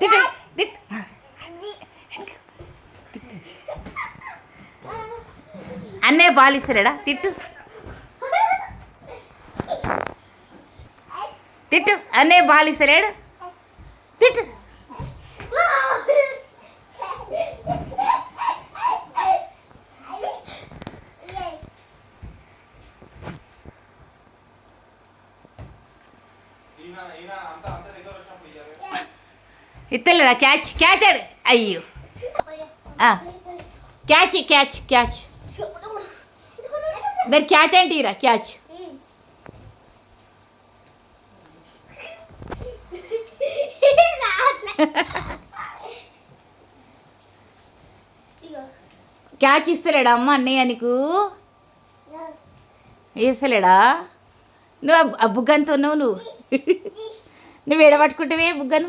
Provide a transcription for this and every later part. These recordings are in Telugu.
తిట్టు. తిట్టు. అన్నయ్య పాలు ఇస్తాడా తిట్టు. తిట్టు. అన్నయ్య పాలు ఇస్తలేడు తిట్టు ఇస్తలేదా క్యాచ్ క్యాచ్ ఆడు. అయ్యో. Catch catch catch. మరి క్యాచ్ అంటే ఇరా క్యాచ్. క్యాచ్ ఇస్తలేడా అమ్మ అన్నయ్య నీకు? వేస్తలేడా నువ్వు ఆ- ఆ బుగ్గంతో ఉన్నావు నువ్వు. నువ్వు ఎడబట్టుకుంటావే బుగ్గను?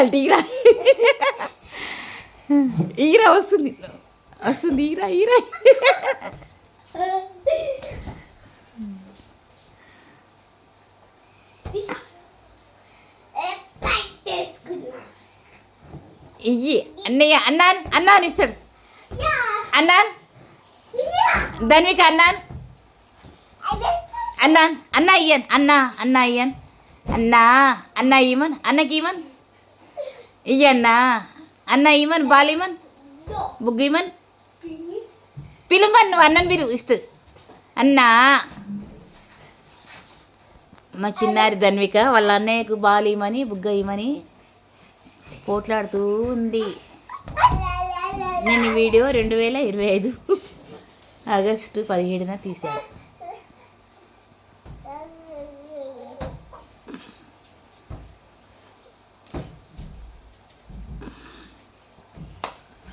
అది ఈరా ఈరా వస్తుంది. వస్తుంది ఈరా ఈరా. ఇయ్యి. అన్నయ్య అన్నాన్ అన్నాన్ ఇస్తాడు. అన్నాన్. ధన్విక అన్నాన్. అన్నాన్ అన్న ఇయ్యన్. అన్నా అన్న ఇయ్యన్. అన్నా అన్న ఇయ్యమన్ అన్నకి ఇయ్యమన్ ఇయ్యన్నా అన్న ఈమన్ బాల్ ఈమన్ బుగ్గు ఈమన్ పిలుమన్ నువ్వు అన్నని పిలువు ఇస్తుంది అన్నా మా చిన్నారి ధన్విక వాళ్ళ అన్నయ్యకు బాల్ ఇవ్వమని బుగ్గ ఇవ్వమని పోట్లాడుతూ ఉంది నేను వీడియో రెండు వేల ఇరవై ఐదు ఆగస్టు పదిహేడున తీశాను